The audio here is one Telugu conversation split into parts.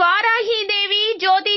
இவ்வாறாகி இதை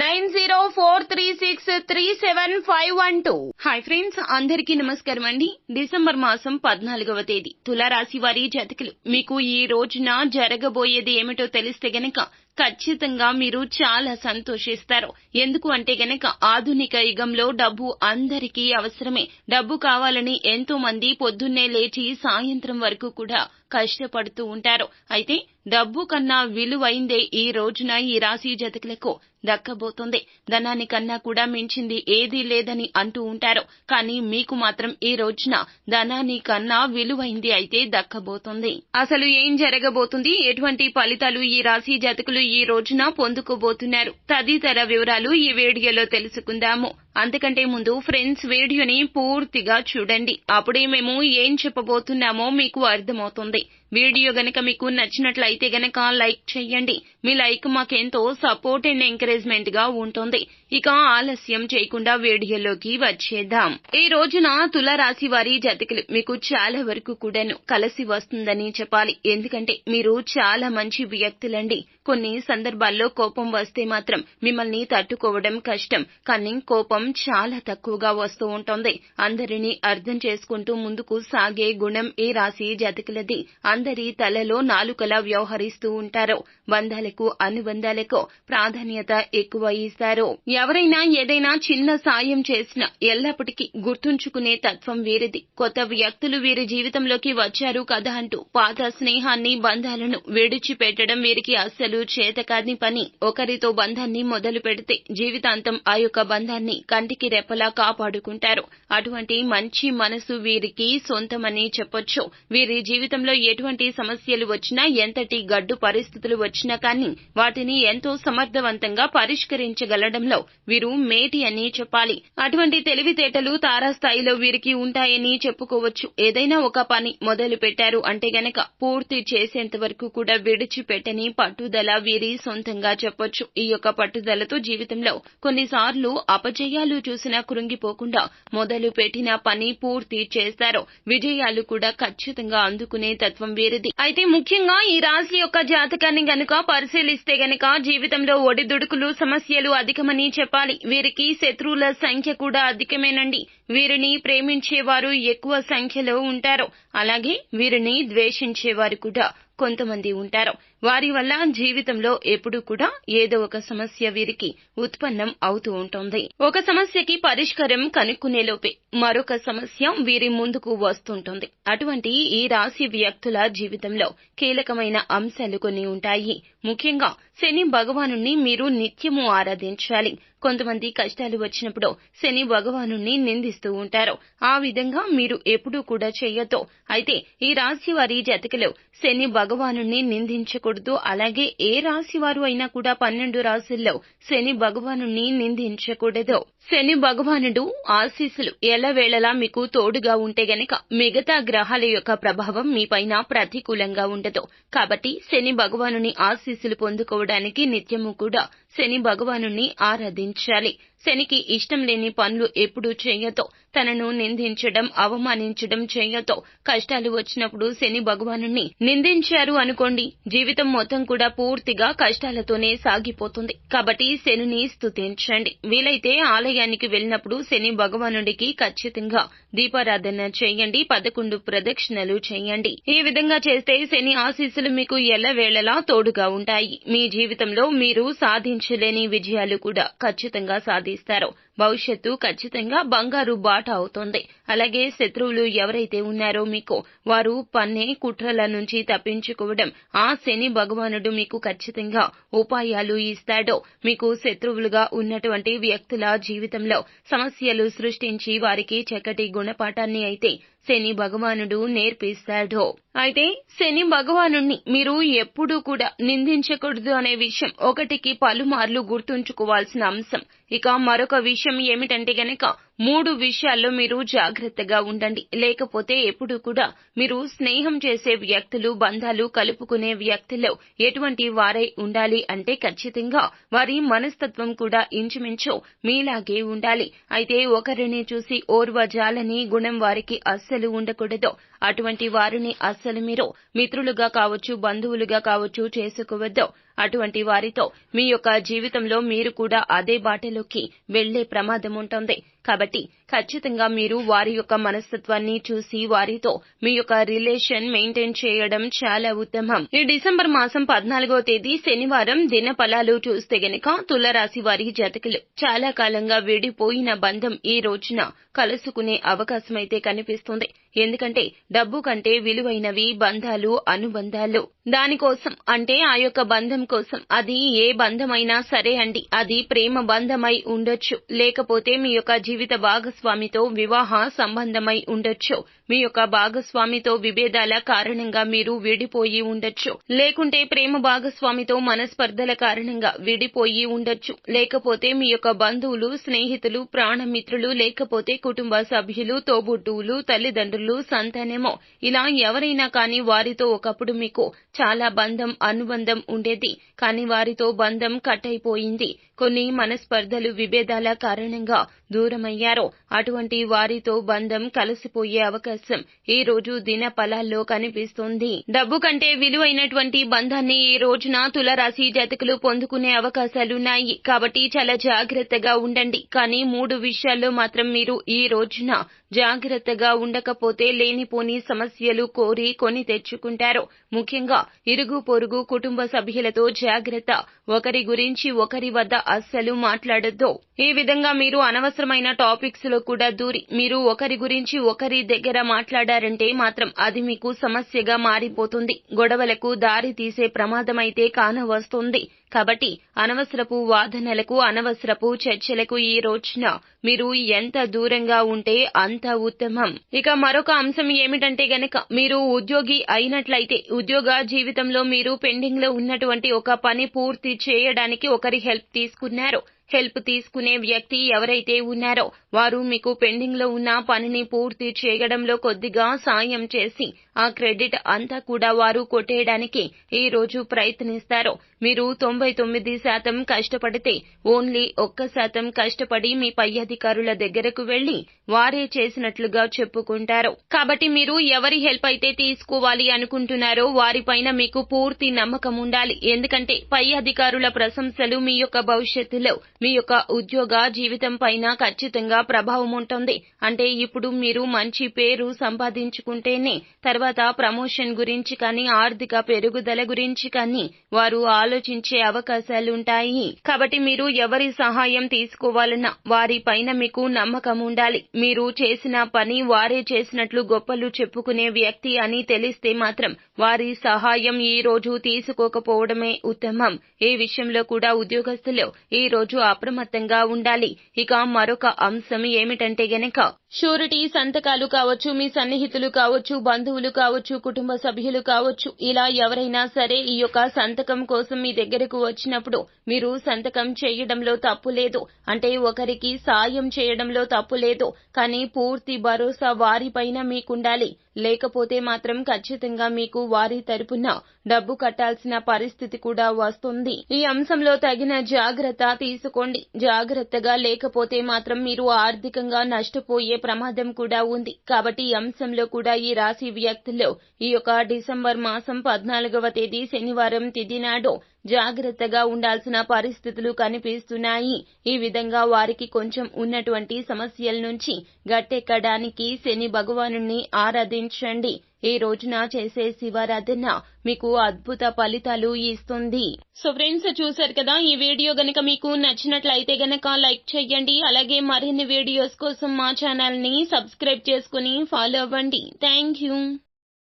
nine zero four three six three seven five one two. Hi friends అందరికీ నమస్కారం అండి. డిసెంబర్ మాసం పద్నాలుగవ తేదీ తులారాశి వారి జతకులు మీకు ఈ రోజున జరగబోయేది ఏమిటో తెలిస్తే గనక ఖచ్చితంగా మీరు చాలా సంతోషిస్తారు. ఎందుకు అంటే గనక ఆధునిక యుగంలో డబ్బు అందరికీ అవసరమే. డబ్బు కావాలని ఎంతో మంది పొద్దున్నే లేచి సాయంత్రం వరకు కూడా కష్టపడుతూ ఉంటారు. అయితే డబ్బు కన్నా విలువైందే ఈ రోజున ఈ రాశి జతకులకు. దక్కబోతుంది. ధనాని కన్నా కూడా మించింది ఏదీ లేదని అంటూ ఉంటారు. కానీ మీకు మాత్రం ఈ రోజున ధనాని కన్నా విలువైంది అయితే దక్కబోతుంది. అసలు ఏం జరగబోతుంది? ఎటువంటి ఫలితాలు ఈ రాశి జాతకులు ఈ రోజున పొందుకోబోతున్నారు? తదితర వివరాలు ఈ వీడియోలో తెలుసుకుందాము. అంతకంటే ముందు ఫ్రెండ్స్ వీడియోని పూర్తిగా చూడండి. అప్పుడే మేము ఏం చెప్పబోతున్నామో మీకు అర్థమవుతుంది. వీడియో గనక మీకు నచ్చినట్లయితే గనక లైక్ చేయండి. మీ లైక్ మాకెంతో సపోర్ట్ అండ్ ఎంకరేజ్మెంట్గా ఉంటుంది. ఇక ఆలస్యం చేయకుండా వీడియోలోకి వచ్చేద్దాం. ఈ రోజున తులారాశి వారి జతకులు మీకు చాలా వరకు కూడాను కలిసి వస్తుందని చెప్పాలి. ఎందుకంటే మీరు చాలా మంచి వ్యక్తులండి. కొన్ని సందర్భాల్లో కోపం వస్తే మాత్రం మిమ్మల్ని తట్టుకోవడం కష్టం. కానీ కోపం చాలా తక్కువగా వస్తూ ఉంటుంది. అందరినీ అర్థం చేసుకుంటూ ముందుకు సాగే గుణం ఏ రాశి జతకులది? అందరి తలలో నాలుకలా వ్యవహరిస్తూ ఉంటారు? బంధాలకు అనుబంధాలకు ప్రాధాన్యత ఎక్కువ ఇస్తారు? ఎవరైనా ఏదైనా చిన్న సాయం చేసినా ఎల్లప్పటికీ గుర్తుంచుకునే తత్వం వీరిది. కొత్త వ్యక్తులు వీరి జీవితంలోకి వచ్చారు కదా అంటూ పాత స్నేహాన్ని బంధాలను విడిచిపెట్టడం వీరికి అస్సలు చేతకాని పని ఒకరితో బంధాన్ని మొదలు పెడితే జీవితాంతం ఆ యొక్క బంధాన్ని కంటికి రెప్పలా కాపాడుకుంటారు. అటువంటి మంచి మనసు వీరికి సొంతమని చెప్పొచ్చు. వీరి జీవితంలో ఎటువంటి సమస్యలు వచ్చినా ఎంతటి గడ్డు పరిస్థితులు వచ్చినా కానీ వాటిని ఎంతో సమర్థవంతంగా పరిష్కరించగలడంలో వీరు మేటి అని చెప్పాలి. అటువంటి తెలివితేటలు తారాస్థాయిలో వీరికి ఉంటాయని చెప్పుకోవచ్చు. ఏదైనా ఒక పని మొదలు పెట్టారు అంటే గనక పూర్తి చేసేంత వరకు కూడా విడిచిపెట్టని పట్టుదల వీరి సొంతంగా చెప్పొచ్చు? ఈ యొక్క పట్టుదలతో జీవితంలో కొన్నిసార్లు అపజయాలు చూసినా కృంగిపోకుండా మొదలు పెట్టిన పని పూర్తి చేస్తారు విజయాలు కూడా ఖచ్చితంగా అందుకునే తత్వం వీరిది. అయితే ముఖ్యంగా ఈ రాశి యొక్క జాతకాన్ని గనుక పరిశీలిస్తే గనుక జీవితంలో ఒడిదుడుకులు సమస్యలు అధికమని చెప్పాలి. వీరికి శత్రువుల సంఖ్య కూడా అధికమేనండి. వీరిని ప్రేమించేవారు ఎక్కువ సంఖ్యలో ఉంటారు. అలాగే వీరిని ద్వేషించేవారు కూడా కొంతమంది ఉంటారు. వారి వల్ల జీవితంలో ఎప్పుడూ కూడా ఏదో ఒక సమస్య వీరికి ఉత్పన్నం అవుతూ ఉంటుంది. ఒక సమస్యకి పరిష్కారం కనుక్కునేలోపే మరొక సమస్య వీరి ముందుకు వస్తుంటుంది. అటువంటి ఈ రాశి వ్యక్తుల జీవితంలో కీలకమైన అంశాలు కొన్ని ఉంటాయి. ముఖ్యంగా శని భగవాను మీరు నిత్యము ఆరాధించాలి. కొంతమంది కష్టాలు వచ్చినప్పుడు శని భగవాను నిందిస్తూ ఉంటారు. ఆ విధంగా మీరు ఎప్పుడూ కూడా చేయొద్దు. అయితే ఈ రాశి వారి జతకలో శని భగవాను నిందించకూడదు. అలాగే ఏ రాశి వారు అయినా కూడా పన్నెండు రాశుల్లో శని భగవాను నిందించకూడదు. శని భగవానుడు ఆశీస్సులు ఎల్లవేళలా మీకు తోడుగా ఉంటే గనక మిగతా గ్రహాల యొక్క ప్రభావం మీపైన ప్రతికూలంగా ఉండదు. కాబట్టి శని భగవానుని ఆశీస్సులు పొందుకోవడానికి నిత్యము కూడా శని భగవానుని ఆరాధించాలి. శనికి ఇష్టం లేని పనులు ఎప్పుడూ చేయతో తనను నిందించడం అవమానించడం చేయతో కష్టాలు వచ్చినప్పుడు శని భగవాను నిందించారు అనుకోండి. జీవితం మొత్తం కూడా పూర్తిగా కష్టాలతోనే సాగిపోతుంది. కాబట్టి శనిని స్తుతించండి. వీలైతే ఆలయానికి వెళ్ళినప్పుడు శని భగవానుడికి ఖచ్చితంగా దీపారాధన చేయండి పదకొండు ప్రదక్షిణలు చేయండి. ఈ విధంగా చేస్తే శని ఆశీస్సులు మీకు ఎల్లవేళలా తోడుగా ఉంటాయి. మీ జీవితంలో మీరు సాధించలేని విజయాలు కూడా ఖచ్చితంగా సాధిస్తారు. భవిష్యత్తు ఖచ్చితంగా బంగారు బాట అవుతుంది. అలాగే శత్రువులు ఎవరైతే ఉన్నారో మీకు వారు పన్నే కుట్రల నుంచి తప్పించుకోవడం ఆ శని భగవానుడు మీకు ఖచ్చితంగా ఉపాయాలు ఇస్తాడో మీకు శత్రువులుగా ఉన్నటువంటి వ్యక్తుల జీవితంలో సమస్యలు సృష్టించి వారికి చక్కటి గుణపాఠాన్ని అయితే శని భగవానుడు నేర్పిస్తాడు. అయితే శని భగవాను మీరు ఎప్పుడూ కూడా నిందించకూడదు అనే విషయం ఒకటికి పలుమార్లు గుర్తుంచుకోవాల్సిన అంశం. ఇక మరొక విషయం ఏమిటంటే గనక మూడు విషయాల్లో మీరు జాగ్రత్తగా ఉండండి. లేకపోతే ఎప్పుడు కూడా మీరు స్నేహం చేసే వ్యక్తులు బంధాలు కలుపుకునే వ్యక్తుల్లో ఎటువంటి వారై ఉండాలి అంటే ఖచ్చితంగా వారి మనస్తత్వం కూడా ఇంచుమించు మీలాగే ఉండాలి. అయితే ఒకరిని చూసి ఓర్వజాలని గుణం వారికి అస్సలు ఉండకూడదు. అటువంటి వారిని అస్సలు మీరు మిత్రులుగా కావచ్చు బంధువులుగా కావచ్చు చేసుకోవద్దు. అటువంటి వారితో మీ యొక్క జీవితంలో మీరు కూడా అదే బాటలోకి వెళ్ళే ప్రమాదం ఉంటుంది. కాబట్టి ఖచ్చితంగా మీరు వారి యొక్క మనస్తత్వాన్ని చూసి వారితో మీ యొక్క రిలేషన్ మెయింటైన్ చేయడం చాలా ఉత్తమం. ఈ డిసెంబర్ మాసం పద్నాలుగో తేదీ శనివారం దిన ఫలాలు చూస్తే గనక తులరాశి వారి జతకులు చాలా కాలంగా విడిపోయిన బంధం ఈ రోజున కలుసుకునే అవకాశం అయితే కనిపిస్తుంది. ఎందుకంటే డబ్బు కంటే విలువైనవి బంధాలు అనుబంధాలు. దానికోసం అంటే ఆ యొక్క బంధం కోసం అది ఏ బంధమైనా సరే అండి. అది ప్రేమ బంధమై ఉండొచ్చు. లేకపోతే మీ యొక్క జీవిత భాగస్వామితో వివాహ సంబంధమై ఉండొచ్చు. మీ యొక్క భాగస్వామితో విభేదాల కారణంగా మీరు విడిపోయి ఉండొచ్చు. లేకుంటే ప్రేమ భాగస్వామితో మనస్పర్ధల కారణంగా విడిపోయి ఉండొచ్చు. లేకపోతే మీ యొక్క బంధువులు స్నేహితులు ప్రాణమిత్రులు లేకపోతే కుటుంబ సభ్యులు తోబుట్టువులు తల్లిదండ్రులు సంతానమో. ఇలా ఎవరైనా కానీ వారితో ఒకప్పుడు మీకు చాలా బంధం అనుబంధం ఉండేది. కానీ వారితో బంధం కట్ అయిపోయింది కొన్ని మనస్పర్ధలు విభేదాల కారణంగా దూరమయ్యారో అటువంటి వారితో బంధం కలిసిపోయే అవకాశం ఈ రోజు దిన ఫలాల్లో కనిపిస్తుంది. డబ్బు కంటే విలువైనటువంటి బంధాన్ని ఈ రోజున తులరాశి జతకులు పొందుకునే అవకాశాలున్నాయి. కాబట్టి చాలా జాగ్రత్తగా ఉండండి. కానీ మూడు విషయాల్లో మాత్రం మీరు ఈ రోజున జాగ్రత్తగా ఉండకపోతే లేనిపోని సమస్యలు కోరి కొని తెచ్చుకుంటారు. ముఖ్యంగా ఇరుగు పొరుగు కుటుంబ సభ్యులతో జాగ్రత్త. ఒకరి గురించి ఒకరి వద్ద అస్సలు మాట్లాడొద్దు. ఈ విధంగా మీరు అనవసరమైన టాపిక్స్లో కూడా దూరి మీరు ఒకరి గురించి ఒకరి దగ్గర మాట్లాడారంటే మాత్రం అది మీకు సమస్యగా మారిపోతుంది. గొడవలకు దారి తీసే ప్రమాదమైతే కానవస్తుంది. కాబట్టి అనవసరపు వాదనలకు అనవసరపు చర్చలకు ఈ రోజున మీరు ఎంత దూరంగా ఉంటే అంత ఉత్తమం. ఇక మరొక అంశం ఏమిటంటే గనక మీరు ఉద్యోగి అయినట్లయితే ఉద్యోగ జీవితంలో మీరు పెండింగ్లో ఉన్నటువంటి ఒక పని పూర్తి చేయడానికి ఒకరి హెల్ప్ తీసుకున్నారు. హెల్ప్ తీసుకునే వ్యక్తి ఎవరైతే ఉన్నారో వారు మీకు పెండింగ్లో ఉన్న పనిని పూర్తి చేయడంలో కొద్దిగా సాయం చేసి ఆ క్రెడిట్ అంతా కూడా వారు కొట్టేయడానికి ఈ రోజు ప్రయత్నిస్తారు. మీరు తొంభై తొమ్మిది శాతం కష్టపడితే ఓన్లీ ఒక్క శాతం కష్టపడి మీ పై అధికారుల దగ్గరకు వెళ్ళి వారే చేసినట్లుగా చెప్పుకుంటారు. కాబట్టి మీరు ఎవరి హెల్ప్ అయితే తీసుకోవాలి అనుకుంటున్నారో వారిపైన మీకు పూర్తి నమ్మకం ఉండాలి. ఎందుకంటే పై అధికారుల ప్రశంసలు మీ యొక్క భవిష్యత్తులో మీ యొక్క ఉద్యోగ జీవితం పైన ఖచ్చితంగా ప్రభావం ఉంటుంది. అంటే ఇప్పుడు మీరు మంచి పేరు సంపాదించుకుంటేనే తర్వాత ప్రమోషన్ గురించి కానీ ఆర్థిక పెరుగుదల గురించి కానీ వారు ఆలోచించే అవకాశాలుంటాయి. కాబట్టి మీరు ఎవరి సహాయం తీసుకోవాలన్నా వారి పైన మీకు నమ్మకం ఉండాలి. మీరు చేసిన పని వారే చేసినట్లు గొప్పలు చెప్పుకునే వ్యక్తి అని తెలిస్తే మాత్రం వారి సహాయం ఈ రోజు తీసుకోకపోవడమే ఉత్తమం. ఈ విషయంలో కూడా ఉద్యోగస్తులు ఈ రోజు అప్రమత్తంగా ఉండాలి. ఇక మరొక అంశం ఏమిటంటే గనక షూరిటీ సంతకాలు కావచ్చు మీ సన్నిహితులు కావచ్చు బంధువులు కావచ్చు కుటుంబ సభ్యులు కావచ్చు ఇలా ఎవరైనా సరే ఈ యొక్క సంతకం కోసం మీ దగ్గరకు వచ్చినప్పుడు మీరు సంతకం చేయడంలో తప్పు లేదు. అంటే ఒకరికి సాయం చేయడంలో తప్పు లేదు. కానీ పూర్తి భరోసా వారిపైన మీకుండాలి. లేకపోతే మాత్రం ఖచ్చితంగా మీకు వారి తరపున డబ్బు కట్టాల్సిన పరిస్థితి కూడా వస్తుంది. ఈ అంశంలో తగిన జాగ్రత్త తీసుకోండి. జాగ్రత్తగా లేకపోతే మాత్రం మీరు ఆర్థికంగా నష్టపోయే ప్రమాదం కూడా ఉంది. కాబట్టి ఈ అంశంలో కూడా ఈ రాశి వ్యక్తి వ్యక్తుల్లో ఈ యొక్క డిసెంబర్ మాసం పద్నాలుగవ తేదీ శనివారం తిథి నాడు జాగ్రత్తగా ఉండాల్సిన పరిస్థితులు కనిపిస్తున్నాయి. ఈ విధంగా వారికి కొంచెం ఉన్నటువంటి సమస్యల నుంచి గట్టెక్కడానికి శని భగవాను ఆరాధించండి. ఈ రోజున చేసే శివారాధన మీకు అద్భుత ఫలితాలు ఇస్తుంది. సో ఫ్రెండ్స్ చూసారు కదా ఈ వీడియో గనక మీకు నచ్చినట్లయితే గనక లైక్ చేయండి అలాగే మరిన్ని వీడియోస్ కోసం మా ఛానల్ని సబ్స్క్రైబ్ చేసుకుని ఫాలో అవ్వండి. Thank you